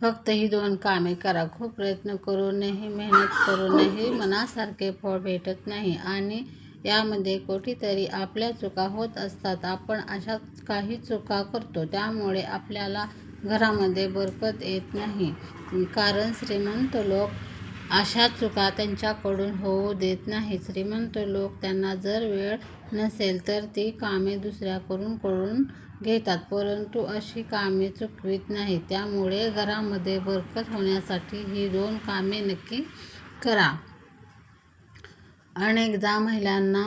फक्त ही दोन कामे करा. खूप प्रयत्न करूनही, मेहनत करूनही मनासारखे फळ भेटत नाही आणि यामध्ये कोठेतरी आपल्या चुका होत असतात. आपण अशा काही चुका करतो. त्यामुळे आपल्याला घरामध्ये बरकत येत नाही. कारण श्रीमंत लोक अशा चुका त्यांच्याकडून होऊ देत नाही श्रीमंत लोक त्यांना जर वेळ नसेल तर ती कामे दुसऱ्याकडून करून घेतात. परंतु अशी कामे चुकवीत नाही त्यामुळे घरामध्ये बरकत होण्यासाठी ही दोन कामे नक्की करा. अनेकदा महिलांना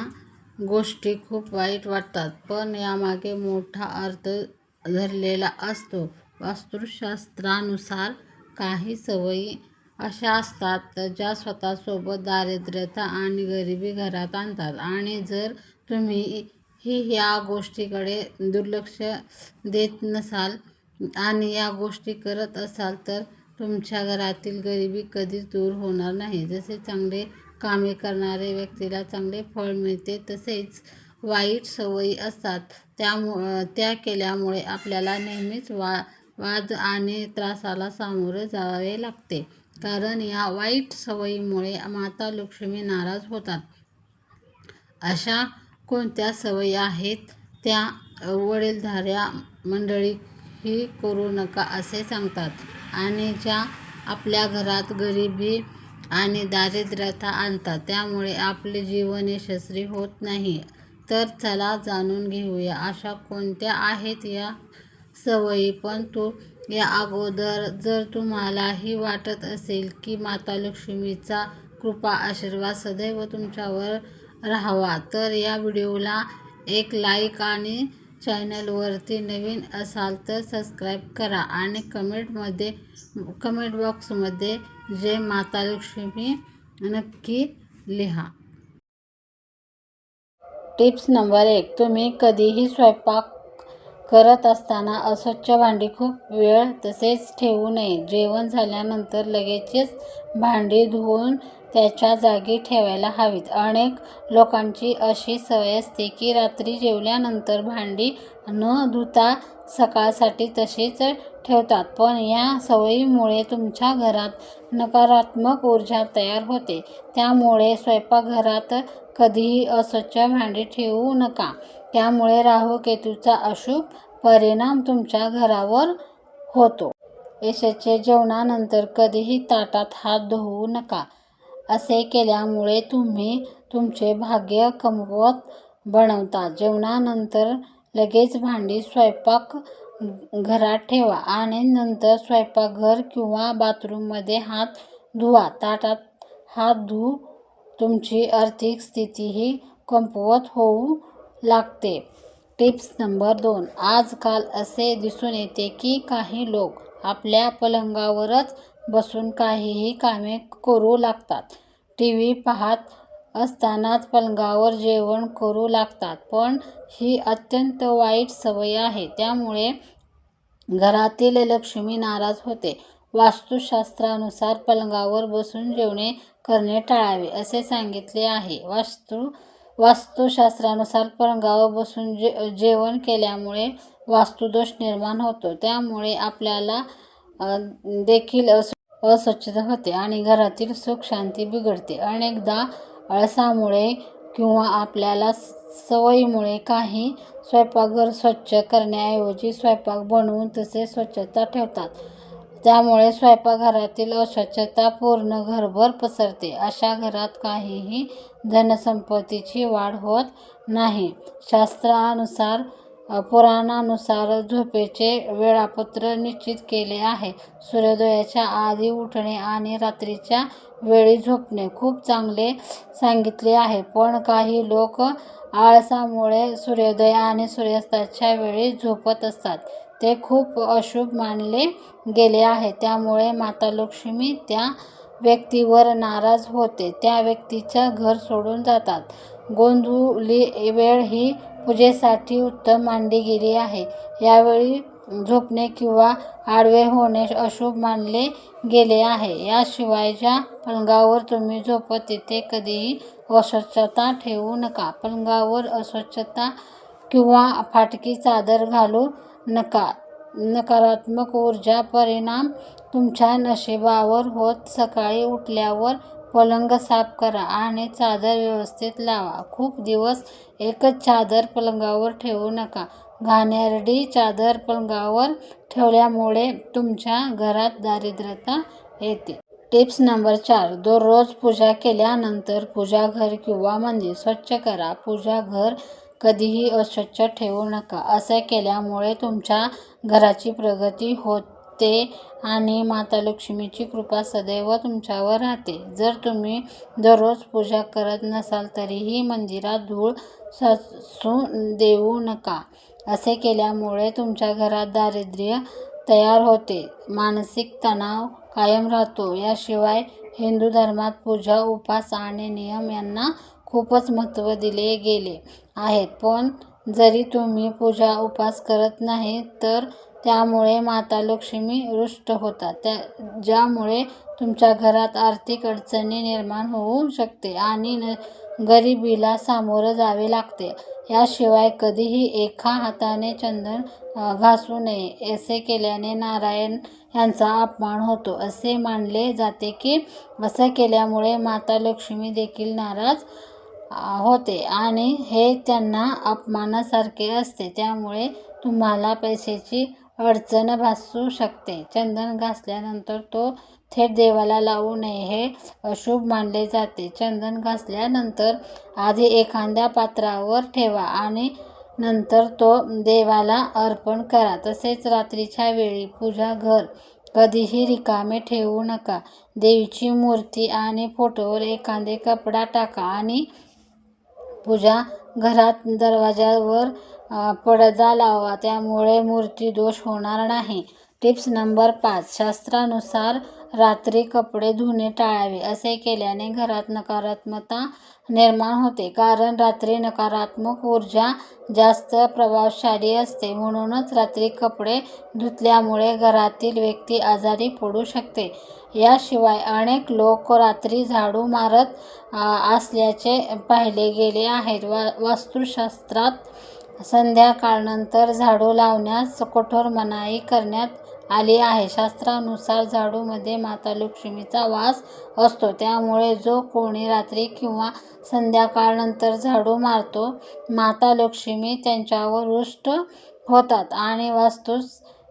गोष्टी खूप वाईट वाटतात. पण यामागे मोठा अर्थ धरलेला असतो. वास्तुशास्त्रानुसार काही सवयी अशा असतात ज्या स्वतःसोबत दारिद्र्यता आणि गरिबी घरात आणतात आणि जर तुम्ही ही या गोष्टीकडे दुर्लक्ष देत नसाल आणि या गोष्टी करत असाल तर तुमच्या घरातील गरिबी कधीच दूर होणार नाही. जसे चांगले कामे करणारे व्यक्तीला चांगले फळ मिळते तसेच वाईट सवयी असतात त्यामु त्या केल्यामुळे आपल्याला नेहमीच वा वाद आणि त्रासाला सामोरे जावे लागते. कारण या वाईट सवयीमुळे माता लक्ष्मी नाराज होतात. अशा कोणत्या सवयी आहेत त्या वडीलधाऱ्या मंडळीही करू नका असे सांगतात आणि ज्या आपल्या घरात गरिबी आणि दारिद्र्यता आणतात. त्यामुळे आपले जीवन यशस्वी होत नाही. तर चला जाणून घेऊया अशा कोणत्या आहेत या सवयी. पण तू या अगोदर जर तुम्हालाही वाटत असेल की माता लक्ष्मीचा कृपा आशीर्वाद सदैव तुमच्यावर राहावा तर या व्हिडिओला एक लाईक आणि चॅनलवरती नवीन असाल तर सबस्क्राईब करा आणि कमेंटमध्ये कमेंट बॉक्समध्ये जय माता लक्ष्मी नक्की लिहा. टिप्स नंबर एक तुम्ही कधीही स्वयंपाक करत असताना अस्वच्छ भांडी खूप वेळ तसेच ठेवू नये. जेवण झाल्यानंतर लगेचच भांडी धुवून त्याच्या जागी ठेवायला हवीत. अनेक लोकांची अशी सवय असते की रात्री जेवल्यानंतर भांडी न धुता सकाळसाठी तशीच ठेवतात. पण या सवयीमुळे तुमच्या घरात नकारात्मक ऊर्जा तयार होते. त्यामुळे स्वयंपाकघरात कधीही अस्वच्छ भांडी ठेवू नका. त्यामुळे राहू केतूचा अशुभ परिणाम तुमच्या घरावर होतो. यशाचे जेवणानंतर कधीही ताटात हात धुवू नका. असे केल्यामुळे तुम्ही तुमचे भाग्य कमवत बनवता. जेवणानंतर लगेच भांडी स्वयंपाक घरात ठेवा आणि नंतर स्वयंपाकघर किंवा बाथरूममध्ये हात धुवा. ताटात हात धुवून तुमची आर्थिक स्थितीही कमकुवत होऊ लागते. टिप्स नंबर दोन आजकाल असे दिसून येते की काही लोक आपल्या पलंगावरच बसून काहीही कामे करू लागतात. टी व्ही पाहत असतानाच पलंगावर जेवण करू लागतात. पण ही अत्यंत वाईट सवय आहे. त्यामुळे घरातील लक्ष्मी नाराज होते. वास्तुशास्त्रानुसार पलंगावर बसून जेवणे करणे टाळावे असे सांगितले आहे. वास्तुशास्त्रानुसार पलंगावर बसून जे जेवण केल्यामुळे वास्तुदोष निर्माण होतो. त्यामुळे आपल्याला देखील अस अस्वच्छता होते आणि घरातील सुख शांती बिघडते. अनेकदा आळसामुळे किंवा आपल्याला सवयीमुळे काही स्वयंपाकघर स्वच्छ करण्याऐवजी स्वयंपाक बनवून तसे स्वच्छता ठेवतात. त्यामुळे स्वयंपाकघरातील अस्वच्छता पूर्ण घरभर पसरते. अशा घरात काहीही धनसंपत्तीची वाढ होत नाही. शास्त्रानुसार पुराणानुसार झोपेचे वेळापत्र निश्चित केले आहे. सूर्योदयाच्या आधी उठणे आणि रात्रीच्या वेळी झोपणे खूप चांगले सांगितले आहे. पण काही लोक आळसामुळे सूर्योदय आणि सूर्यास्ताच्या वेळी झोपत असतात. ते खूप अशुभ मानले गेले आहे. त्यामुळे माता लक्ष्मी त्या व्यक्तीवर नाराज होते. त्या व्यक्तीचं घर सोडून जातात. गोंदुली वेळ ही पूजेसाठी उत्तम मानली गेली आहे. यावेळी झोपणे किंवा आडवे होणे अशुभ मानले गेले आहे. याशिवाय ज्या पलंगावर तुम्ही झोपत तिथे कधीही अस्वच्छता ठेवू नका. पलंगावर अस्वच्छता किंवा फाटकी चादर घालू नका. नकारात्मक ऊर्जा परिणाम तुमच्या नशिबावर होत सकाळी उठल्यावर पलंग साफ करा आणि चादर व्यवस्थित लावा. खूप दिवस एकच चादर पलंगावर ठेवू नका. घाणेरडी चादर पलंगावर ठेवल्यामुळे तुमच्या घरात दारिद्र्यता येते. टिप्स नंबर चार. दररोज पूजा केल्यानंतर पूजाघर किंवा मंदिर स्वच्छ करा. पूजाघर कधीही अस्वच्छ ठेवू नका. असे केल्यामुळे तुमच्या घराची प्रगती होत आणि माता लक्ष्मीची कृपा सदैव तुमच्यावर राहते. जर तुम्ही दररोज पूजा करत नसाल तरीही मंदिरात धूळ साचू देऊ नका. असे केल्यामुळे तुमच्या घरात दारिद्र्य तयार होते. मानसिक तणाव कायम राहतो. याशिवाय हिंदू धर्मात पूजा उपास आणि नियम यांना खूपच महत्त्व दिले गेले आहेत. पण जरी तुम्ही पूजा उपास करत नाही तर त्यामुळे माता लक्ष्मी रुष्ट होतात. त्या ज्यामुळे तुमच्या घरात आर्थिक अडचणी निर्माण होऊ शकते आणि न गरिबीला सामोरं जावे लागते. याशिवाय कधीही एका हाताने चंदन घासू नये असे केल्याने नारायण यांचा अपमान होतो. असे मानले जाते की असं केल्यामुळे माता लक्ष्मी देखील नाराज होते आणि हे त्यांना अपमानासारखे असते. त्यामुळे तुम्हाला पैशाची अडचण भासू शकते. चंदन घासल्यानंतर तो थेट देवाला लावू नये हे अशुभ मानले जाते. चंदन घासल्यानंतर आधी एखाद्या पात्रावर ठेवा आणि नंतर तो देवाला अर्पण करा. तसेच रात्रीच्या वेळी पूजा घर. कधीही रिकामे ठेवू नका. देवीची मूर्ती आणि फोटोवर एखादे कपडा टाका आणि पूजा घरात दरवाजावर पडदा लावा त्यामुळे मूर्ती दोष होणार नाही. टिप्स नंबर पाच शास्त्रानुसार रात्री कपडे धुणे टाळावे. असे केल्याने घरात नकारात्मकता निर्माण होते कारण रात्री नकारात्मक ऊर्जा जास्त प्रभावशाली असते. म्हणूनच रात्री कपडे धुतल्यामुळे घरातील व्यक्ती आजारी पडू शकते. याशिवाय अनेक लोक रात्री झाडू मारत असल्याचे पाहिले गेले आहेत. वा वास्तुशास्त्रात संध्याकाळनंतर झाडू लावण्यास कठोर मनाई करण्यात आली आहे. शास्त्रानुसार झाडूमध्ये माता लक्ष्मीचा वास असतो. त्यामुळे जो कोणी रात्री किंवा संध्याकाळनंतर झाडू मारतो माता लक्ष्मी त्यांच्यावर रुष्ट होतात आणि वास्तू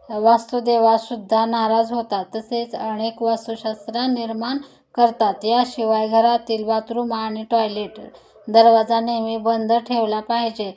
वास्तुदेवासुद्धा नाराज होतात. तसेच अनेक वास्तुशास्त्र निर्माण करतात. याशिवाय घरातील बाथरूम आणि टॉयलेट दरवाजा नेहमी बंद ठेवला पाहिजे.